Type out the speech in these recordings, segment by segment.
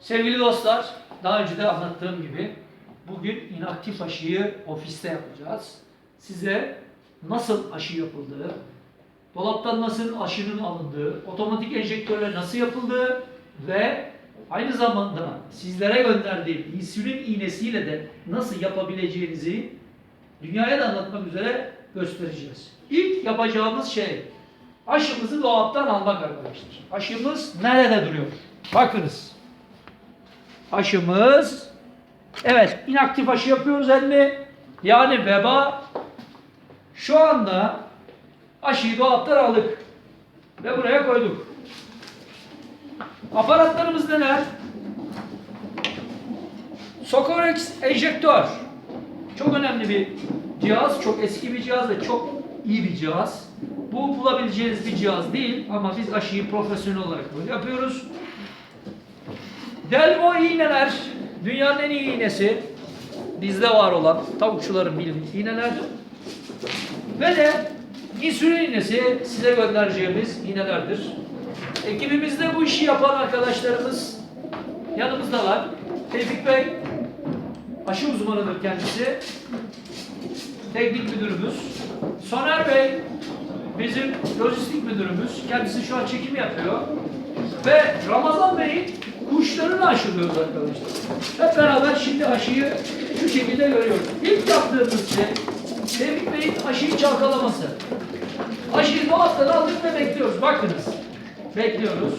Sevgili dostlar, daha önce de anlattığım gibi bugün inaktif aşıyı ofiste yapacağız. Size nasıl aşı yapıldığı, dolaptan nasıl aşının alındığı, otomatik enjektörle nasıl yapıldığı ve aynı zamanda sizlere gönderdiğim insülin iğnesiyle de nasıl yapabileceğinizi dünyaya da anlatmak üzere göstereceğiz. İlk yapacağımız şey aşımızı dolaptan almak arkadaşlar. Aşımız nerede duruyor? Bakınız. Aşımız evet inaktif aşı yapıyoruz elini. Yani veba şu anda aşıyı dolaptan aldık ve buraya koyduk. Aparatlarımız neler? Socorex enjektör. Çok önemli bir cihaz, çok eski bir cihaz ve çok iyi bir cihaz. Bu bulabileceğiniz bir cihaz değil ama biz aşıyı profesyonel olarak böyle yapıyoruz. Delvo iğneler, dünyanın en iyi iğnesi. Bizde var olan tavukçuların bildiği iğneler. Ve de insülin iğnesi size göndereceğimiz iğnelerdir. Ekibimizde bu işi yapan arkadaşlarımız yanımızdalar. Tevfik Bey, aşı uzmanıdır kendisi. Teknik müdürümüz. Soner Bey, bizim lojistik müdürümüz. Kendisi şu an çekim yapıyor. Ve Ramazan Bey'in kuşlarını aşılıyoruz arkadaşlar. Hep beraber şimdi aşıyı şu şekilde görüyoruz. İlk yaptığımız şey Tevfik Bey'in aşıyı çalkalaması. Aşıyı dolaptan aldık ve bekliyoruz. Bakınız. Bekliyoruz.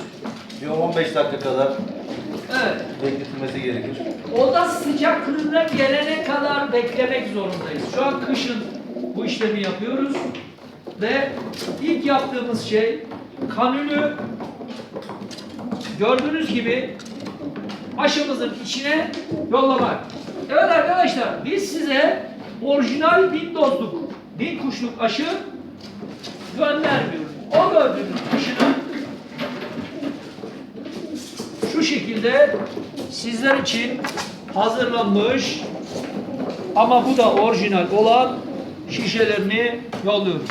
Bir 15 dakika kadar Evet. bekletilmesi gerekir. Oda sıcaklığına gelene kadar beklemek zorundayız. Şu an kışın bu işlemi yapıyoruz. Ve ilk yaptığımız şey kanülü gördüğünüz gibi aşımızın içine yollamak. Evet arkadaşlar biz size orijinal bin dozluk, bin kuşluk aşı göndermiyoruz. O gördüğünüz aşının şu şekilde sizler için hazırlanmış ama bu da orijinal olan şişelerini yolluyoruz.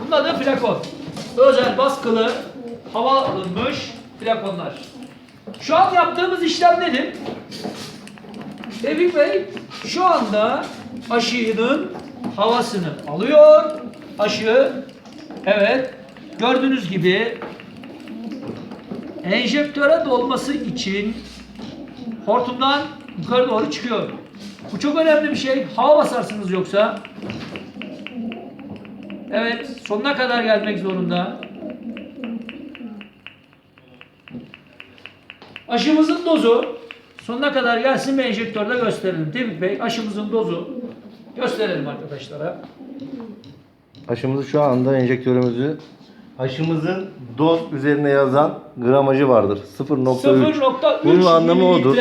Bunun adı flakon. Özel baskılı hava alınmış flakonlar. Şu an yaptığımız işlem nedir? Tevfik Bey şu anda aşının havasını alıyor. Aşı evet gördüğünüz gibi enjektöre dolması için hortumdan yukarı doğru çıkıyor. Bu çok önemli bir şey. Hava basarsınız yoksa. Evet, sonuna kadar gelmek zorunda. Aşımızın dozu sonuna kadar gelsin ve enjektörde gösterelim. Tevfik Bey, aşımızın dozu gösterelim arkadaşlara. Aşımızı şu anda enjektörümüzü aşımızın doz üzerine yazan gramajı vardır. 0.3. 0.3 Bunun anlamı odur.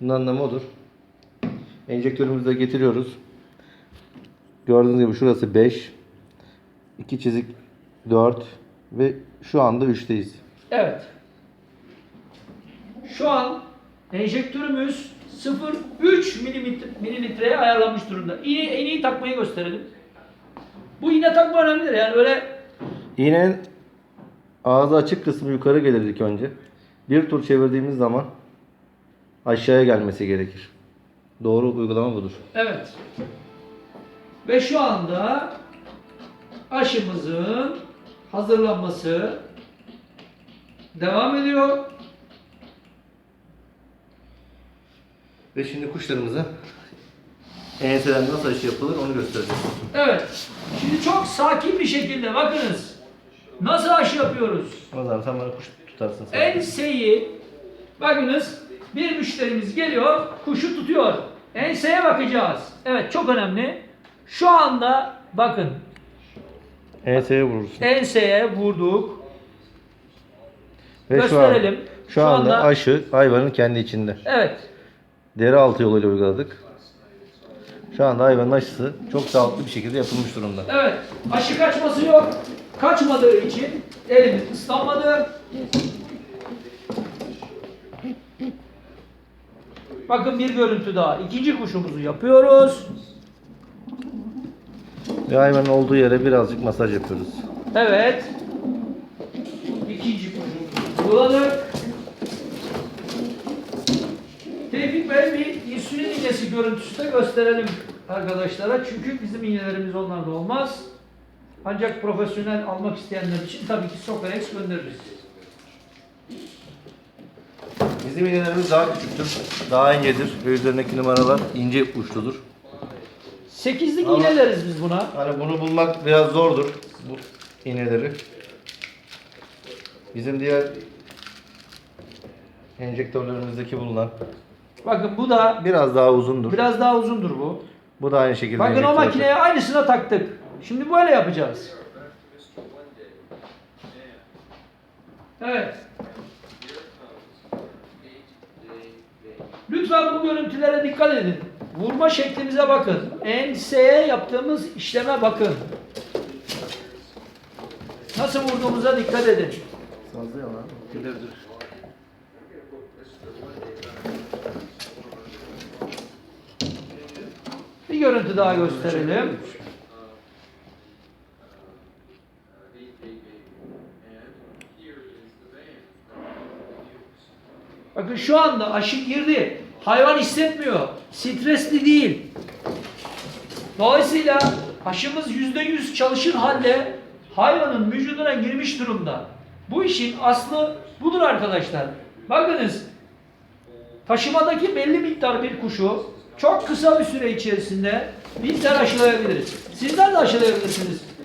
Bunun anlamı odur. Enjektörümüzü de getiriyoruz. Gördüğünüz gibi şurası 5. 2 çizik 4 ve şu anda 3'teyiz. Evet. Şu an enjektörümüz 0.3 milimetre, mililitreye ayarlanmış durumda. İğne, iğneyi takmayı gösterelim. Bu iğne takma önemlidir yani öyle İğnenin ağzı açık kısmı yukarı gelir ilk önce. Bir tur çevirdiğimiz zaman aşağıya gelmesi gerekir. Doğru uygulama budur. evet. Ve şu anda aşımızın hazırlanması devam ediyor. Ve şimdi kuşlarımıza enseden nasıl aşı yapılır onu göstereceğiz. Evet. Şimdi çok sakin bir şekilde bakınız. Nasıl aşı yapıyoruz? O zaman sen bana kuş tutarsın. sen. Enseyi bakınız bir müşterimiz geliyor kuşu tutuyor. Enseye bakacağız. Evet çok önemli. Şu anda bakın Enseye vurursun. enseye vurduk. Ve gösterelim. Şu, an, şu, anda, anda- aşı hayvanın kendi içinde. Evet. Deri altı yoluyla uyguladık. Şu anda hayvanın aşısı çok sağlıklı bir şekilde yapılmış durumda. Evet. Aşı kaçması yok. Kaçmadığı için elimiz ıslanmadı. Bakın bir görüntü daha. İkinci kuşumuzu yapıyoruz. Ve hayvanın olduğu yere birazcık masaj yapıyoruz. Evet. İkinci kuşumuzu uyguladık. İnsülin iğnesi görüntüsü de gösterelim arkadaşlara. Çünkü bizim iğnelerimiz onlarda olmaz. Ancak profesyonel almak isteyenler için tabii ki Sokarex göndeririz. Bizim iğnelerimiz daha küçüktür. Daha incedir ve üzerindeki numaralar ince uçludur. Sekizlik Ama- iğne deriz biz buna. Hani bunu bulmak biraz zordur. Bu iğneleri. Bizim diğer enjektörlerimizdeki bulunan Bakın bu da biraz daha uzundur. biraz daha uzundur bu. Bu da aynı şekilde Bakın o enjektör makineye aynısına taktık. Şimdi böyle yapacağız. Evet. Lütfen bu görüntülere dikkat edin. Vurma şeklimize bakın. Enseye yaptığımız işleme bakın. Nasıl vurduğumuza dikkat edin. Sazlıyor lan. Bir görüntü daha gösterelim. Bakın şu anda aşı girdi. Hayvan hissetmiyor. Stresli değil. Dolayısıyla aşımız yüzde yüz çalışır halde hayvanın vücuduna girmiş durumda. Bu işin aslı budur arkadaşlar. Bakınız taşımadaki belli miktar bir kuşu çok kısa bir süre içerisinde bizler aşılayabiliriz. Sizler de aşılayabilirsiniz.